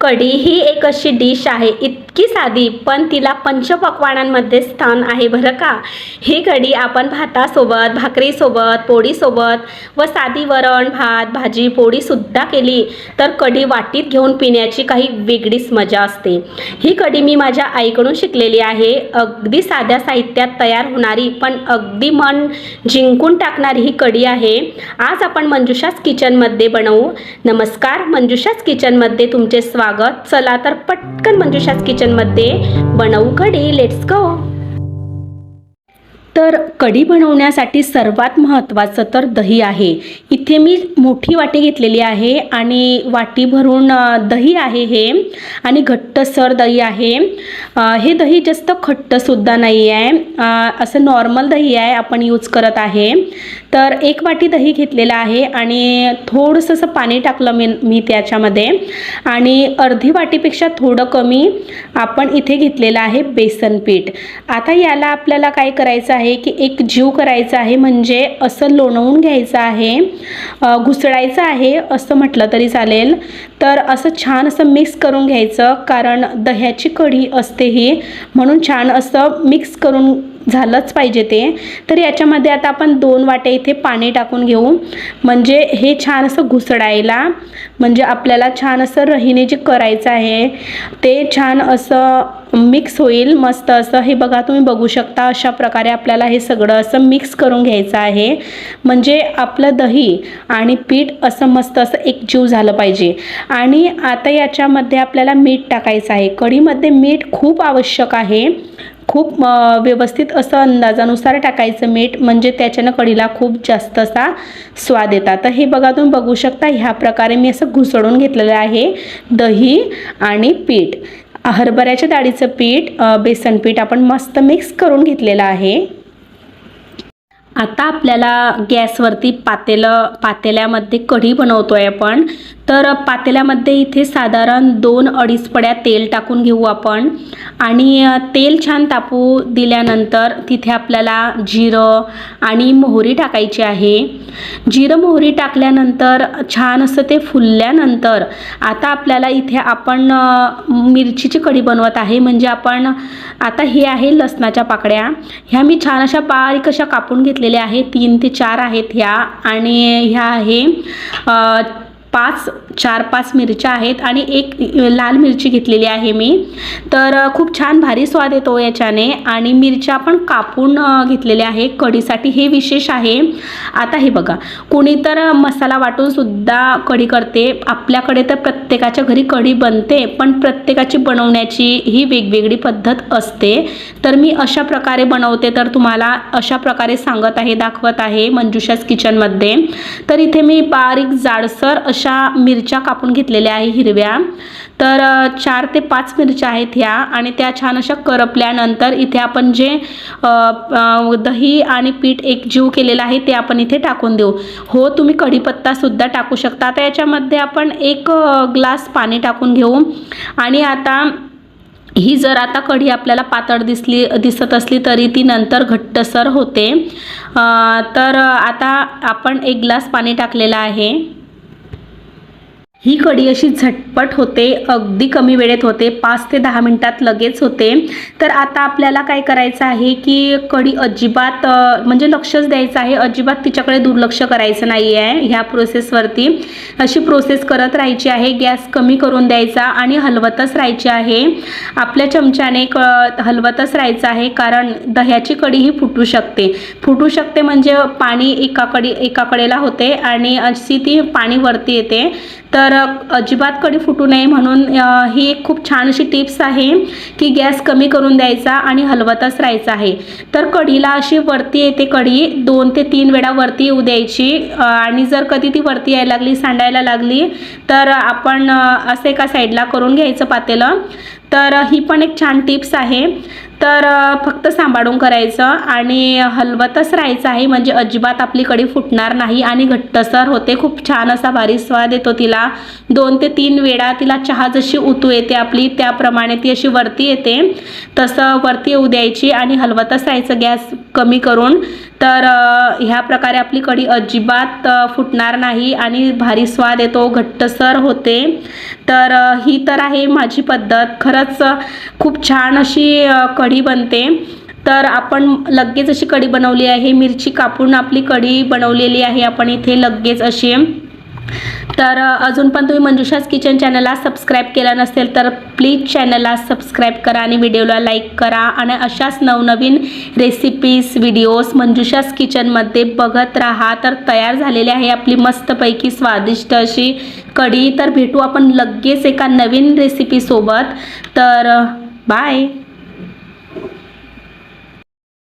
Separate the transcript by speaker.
Speaker 1: कढी ही एक अशी डिश आहे. इतकी साधी पण तिला पंचपक्वानांमध्ये स्थान आहे बरं का? ही कढी आपण भातासोबत भाकरीसोबत पोळीसोबत व साधी वरण भात भाजी पोळीसुद्धा केली तर कढी वाटीत घेऊन पिण्याची काही वेगळीच मजा असते. ही कढी मी माझ्या आईकडून शिकलेली आहे. अगदी साध्या साहित्यात तयार होणारी पण अगदी मन जिंकून टाकणारी ही कढी आहे. आज आपण मंजुषाच किचनमध्ये बनवू. नमस्कार मंजुषाच किचनमध्ये तुमचे स्वागत. चला तर पटकन मंजुषाच किचनमध्ये बनवू कढी लेट्स गो तर कढी बनवण्यासाठी सर्वात महत्त्वाचं तर दही आहे. इथे मी मोठी वाटी घेतलेली आहे आणि वाटी भरून दही आहे हे आणि घट्टसर दही आहे. हे दही जास्त खट्टसुद्धा नाही आहे. असं नॉर्मल दही आहे आपण यूज करत आहे. तर एक वाटी दही घेतलेलं आहे आणि थोडंसं असं पाणी टाकलं मी मी त्याच्यामध्ये आणि अर्धी वाटीपेक्षा थोडं कमी आपण इथे घेतलेलं आहे बेसन पीठ. आता याला आपल्याला काय करायचं आहे आहे की एक जीव करायचा आहे म्हणजे असं लोणवून घ्यायचं आहे घुसळायचं आहे असं म्हटलं तरी चालेल. तर असं छान असं मिक्स करून घ्यायचं कारण दह्याची कढी असते ही म्हणून छान असं मिक्स करून झालंच पाहिजे ते. तर याच्यामध्ये आता आपण दोन वाटे इथे पाणी टाकून घेऊ. म्हणजे हे छान असं घुसडायला म्हणजे आपल्याला छान असं रहिने जे करायचं आहे. ते छान असं मिक्स होईल मस्त असं. हे बघा तुम्ही बघू शकता अशा प्रकारे आपल्याला हे सगळं असं मिक्स करून घ्यायचं आहे. म्हणजे आपलं दही आणि पीठ असं मस्त असं एक जीव झालं पाहिजे. आणि आता याच्यामध्ये आपल्याला मीठ टाकायचं आहे. कढीमध्ये मीठ खूप आवश्यक आहे. खूप व्यवस्थित असं अंदाजानुसार टाकायचं मीठ. म्हणजे त्याच्यानं कढीला खूप जास्त असा स्वाद येतात. तर हे बघा तुम्ही बघू शकता ह्या प्रकारे मी असं घुसळून घेतलेलं आहे. दही आणि पीठ. हरभऱ्याच्या डाळीचं पीठ बेसन पीठ आपण मस्त मिक्स करून घेतलेलं आहे. आता आपल्याला गॅसवरती पातेलं पातेल्यामध्ये कढी बनवतो आहे आपण. तर पातेल्यामध्ये इथे साधारण दोन अडीच पड्या तेल टाकून घेऊ आपण. आणि तेल छान तापू दिल्यानंतर तिथे आपल्याला जिरं आणि मोहरी टाकायची आहे. जिरं मोहरी टाकल्यानंतर छान असं ते फुलल्यानंतर आता आपल्याला इथे आपण मिरचीची कढी बनवत आहे. म्हणजे आपण आता हे आहे लसणाच्या पाकड्या ह्या मी छान अशा बारीक अशा कापून घेतलेल्या आहेत. तीन ते चार आहेत ह्या. आणि ह्या आहे पाच चार पाच मिरच्या आहेत आणि एक लाल मिरची घेतलेली आहे मी. तर खूप छान भारी स्वाद येतो याच्याने आणि मिरच्या पण कापून घेतलेल्या आहे. कढीसाठी हे विशेष आहे. आता हे बघा कोणी तर मसाला वाटून सुद्धा कढी करते. आपल्याकडे तर प्रत्येकाच्या घरी कढी बनते पण प्रत्येकाची बनवण्याची ही वेगवेगळी पद्धत असते. तर मी अशा प्रकारे बनवते तर तुम्हाला अशा प्रकारे सांगत आहे दाखवत आहे मंजुषास किचनमध्ये. तर इथे मी बारीक जाडसर अशी अशा मिरच्या कापून घेतलेल्या आहे हिरव्या. तर चार ते पाच मिरच्या आहेत ह्या आणि त्या छान अशा करपल्यानंतर इथे आपण जे दही आणि पीठ एक जीव केलेलं आहे ते आपण इथे टाकून देऊ. हो तुम्ही कढीपत्तासुद्धा टाकू शकता. आता याच्यामध्ये आपण एक ग्लास पाणी टाकून घेऊ. आणि आता ही जर आता कढी आपल्याला पातळ दिसली दिसत असली तरी ती नंतर घट्टसर होते. तर आता आपण एक ग्लास पाणी टाकलेलं आहे. ही कढी अशी झटपट होते अगदी कमी वेळेत होते पाच ते दहा मिनटात लगेच होते. तर आता आपल्याला काय करायचं आहे की कढी अजिबात म्हणजे लक्षच द्यायचं आहे अजिबात तिच्याकडे दुर्लक्ष करायचं नाही आहे ह्या प्रोसेसवरती अशी प्रोसेस करत राहायची आहे गॅस कमी करून द्यायचा आणि हलवतच राहायची आहे. आपल्या चमच्याने क हलवतच राहायचं आहे कारण दह्याची कढी ही फुटू शकते. फुटू शकते म्हणजे पाणी एकाकडे एकाकडेला होते आणि अशी ती पाणी वरती येते. तर अजिबात कढी फुटू नये म्हणून ही एक खूप छान अशी टिप्स आहे की गॅस कमी करून द्यायचा आणि हलवतच राहायचा आहे. तर कढीला अशी वरती येते कढी दोन ते तीन वेळा वरती येऊ द्यायची. आणि जर कधी ती वरती यायला लागली सांडायला लागली तर आपण असं एका साईडला करून घ्यायचं पातेलं. तर ही पण एक छान टिप्स आहे. तर फक्त सांभाळून करायचं आणि हलवतच राहायचं आहे. म्हणजे अजिबात आपली कढी फुटणार नाही आणि घट्टसर होते. खूप छान असा भारी स्वाद येतो तिला. दोन ते तीन वेळा तिला चहा जशी उतू येते आपली त्याप्रमाणे ती अशी वरती येते. तसं वरती येऊ द्यायची आणि हलवतच राहायचं गॅस कमी करून. तर ह्या प्रकारे आपली कढी अजिबात फुटणार नाही आणि भारी स्वाद येतो घट्टसर होते. तर ही तर आहे माझी पद्धत. खरंच खूप छान अशी कढी बनते. तर आपण लगेच अशी कढी बनवली आहे. मिरची कापून आपली कढी बनवलेली आहे. आपण इथे लगेच अशी तर अजून पण तुम्ही मंजुषास किचन चॅनलला सबस्क्राईब केला नसेल तर प्लीज चॅनलला सबस्क्राईब करा आणि व्हिडिओला लाईक करा आणि अशाच नवनवीन रेसिपीज व्हिडिओज मंजुषास किचनमध्ये बघत राहा. तर तयार झालेली आहे आपली मस्तपैकी स्वादिष्ट अशी कढी. तर भेटू आपण लगेच एका नवीन रेसिपीसोबत तर बाय